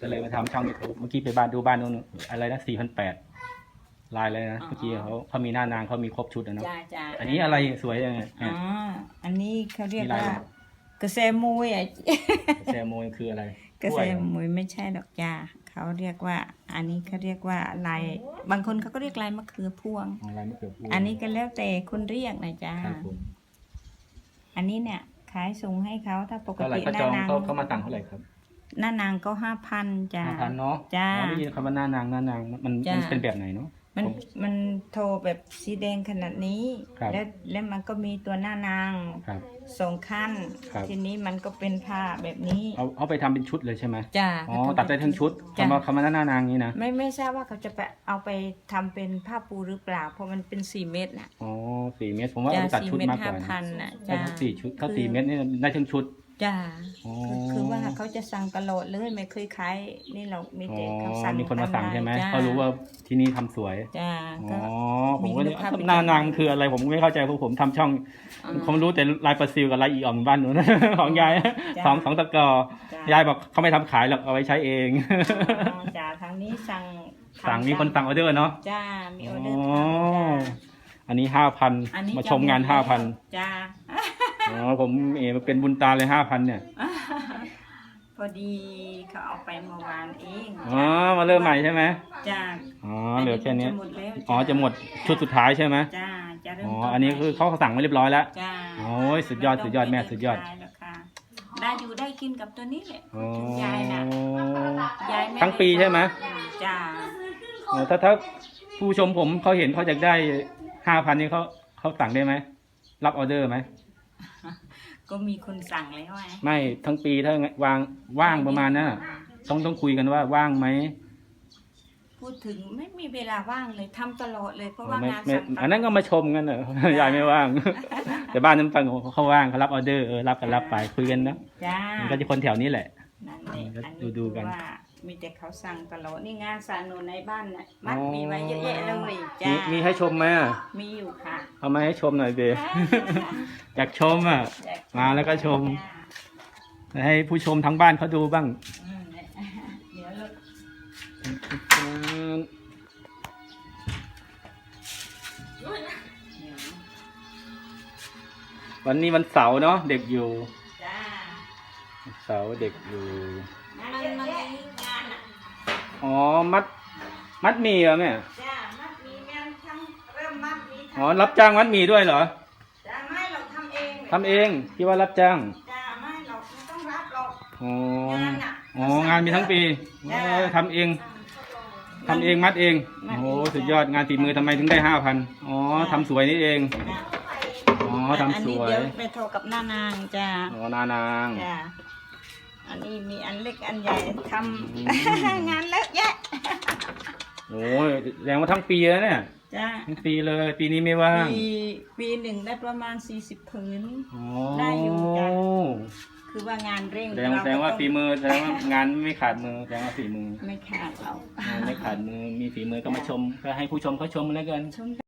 ก็เลยมาทำช่องยูทูบเมื่อกี้ไปบ้านดูบ้านนู้นอะไรนะสี่พันแปดลายเลยนะ เมื่อกี้เขาเขามีหน้านางเขามีครบชุดนะเนาะจ้าจ้าอันนี้อะไรสวยยังไงอ๋อ อันนี้เขาเรียกมีลายว่าอะไรกระแสมุยอะ แซมโมยคืออะไรกระล้แสวยเหรอมุยไม่ใช่ดอกจ้าเขาเรียกว่า อันนี้เขาเรียกว่าลายบางคนเขาก็เรียกลายมะเขือพวงอ๋อลายมะเขือพวงอันนี้ก็แล้วแต่คนเรียกนะจ้าครับผมอันนี้เนี่ยขายส่งให้เขาถ้าปกเท่าไหร่ติเขาหจน้าองนางเขาเขามาสั่งเท่าไหร่ครับ หน้านางก็ห้าพันจ้า ห้าพันเนาะจ้าอ๋อได้ยินคำว่าหน้านางหน้านางมันจ้ามัมันเป็นแบบไหนเนาะ มันผมมันโทรแบบสีแดงขนาดนี้ ครับ แล้วแล้วมันก็มีตัวหน้านางครับ สองขั้น ครับ ทีนี้มันก็เป็นผ้าแบบนี้เอาเอาไปทำเป็นชุดเลยใช่ไหมจ้าอ๋อตัดได้ทั้งชุดจ้าคำว่าคำว่าหน้านางนี้นะไม่ไม่ทราบว่าเขาจะไปเอาไปทำเป็นผ้าปูหรือเปล่า เพราะมันเป็นสี่เม็ดน่ะอ๋อสี่เมตรผมว่าจ้าเอาไปตัดสี่ชุดเม็ดมากกห้าว่าพันน่ะถ้าจ้า สี่ชุดถ้าคือ สี่เมตรนี่ได้ทั้งชุด จ้าอ๋อคือคือว่าเขาจะสั่งตลอดเลยไม่เคยขายนี่เรามีอ๋อแต่เขาสั่งมีคนมาสั่งออใช่ไหมจ้เขารู้ว่าที่นี่ทำสวย จ้าอ๋ก็ อ ผมก็มีเนี่ยลูกค้าประจำหน้านางคืออะไรผมก็ไม่เข้าใจเพราะผมทำช่อง อ่า ผมรู้แต่ลายปลาซิลกับลายอีอ่องบ้านหนูนะ ของยายจ้าสองสองตะกอจ้ะยายบอกเขาไม่ทำขายหรอกเอาไว้ใช้เอง อ๋อจ้าทางนี้สั่งทำสั่งมีคนสั่งออเดอร์เนาะ จ้ามีออเดออ๋ร์อทำจ้าอันนี้ห้าพันอันนี้มาชมงานจะห้าพันจ้า อ๋อผมเออเป็นบุญตาเลยห้าพันเนี่ย พอดีเขาเอาไปเมื่อวานเองอ๋อ มาเริ่มใหม่ใช่ไหมจ้าอ๋อ เหลือแค่เนี้ยจะหมดแล้วอ๋อ จะหมดชุดสุดท้ายใช่ไหมจ้าจะเริ่มอ๋อ ต้อันนี้คือเขาสั่งมาเรียบร้อยแล้ว จ้าโอ้ยสุดยอดสุดยอดแม่สุดยอดไม่ต้งไปเนขายแล้วค่ะได้อยู่ได้กินกับตัวนี้แหละอ๋อ ยายน่ะยายไม่ทั้งปีใช่ไหม จ้าอ๋อถ้าถ้าผู้ชมผมเขาเห็นเขาอยากได้ห้าพันนี่เขาเขาสั่งได้ไหม รับออเดอร์ไหม ก็มีคนสั่งแล้วไงไม่ทั้งปีถ้าวางว่างประมาณนั้นน่ะต้องต้องคุยกันว่าว่างไหมพูดถึงไม่มีเวลาว่างเลยทำตลอดเลยเพราะว่าไม่งานไม่สั่งตลดอันนั้นก็มาชมกันเนอะยายไม่ว่าง แต่บ้านนั้นฟังเขาเขาว่างเขารับออเดอร์เออรับกันรับไปคุยกันนะจ้ามันก็จะคนแถวนี้แหละ นั่นแหละก็อันดูนี้ดูคือกันว่า มีแต่เขาสั่งตลอดนี่งานสานุในบ้านน่ะมัดอ๋อมีไว้เยอะแยะเลยมีจ้ามีให้ชมไหมอะมีอยู่ค่ะเอามาให้ชมหน่อยเบ อยากชมอะ มาแล้วก็ชมให้ผู้ชมทั้งบ้านเขาดูบ้าง อืมเดี๋ยวเราเดี๋ยววันนี้วันเสาร์เนาะเด็กอยู่ จ้าเสาร์เด็กอยู่ มันมันมีงานอะ อ๋อ มัด มัดหมีเหรอแม่ จ้ามัดมีงานทำเริ่มมัดมีอ๋อ รับจ้างมัดหมีด้วยเหรอจ้าไม่เราทำเองทำเองที่ว่ารับจ้าง จ้าไม่เราไม่ต้องรับหรอกอ๋อ งานอะอ๋อ งานมีทั้งปีจ้ะเออทำเอง ทำเองมัดเองมัดเองโอ้สุดยอด งานฝีมือทำไมถึงได้ห้าพันอ๋อทำสวยนี่เองอ๋อทำสวยอันนี้เดี๋ยวไปโทรกับหน้านางจ้าอ๋อนานาง จ้า อันนี้มีอันเล็กอันใหญ่ทอืมำงานเลอะแยะโอ้ยแสดงว่าทั้งปีแล้วเนี่ยจ้าทั้งปีเลย ปีนี้ไม่ว่าง ปีปีหนึ่งได้ประมาณสี่สิบผืนอ๋อได้อยู่จ้ะ คือว่างานเร่งแสดงเรแสดงว่าก็ต้องฝีมือแสดงว่างานไม่ขาดมือแสดงว่าฝีมือไม่ขาดเรา ไม่ขาดมือมีฝีมือก็มาชมก็ให้ผู้ชมเขาชมแล้วกัน ชม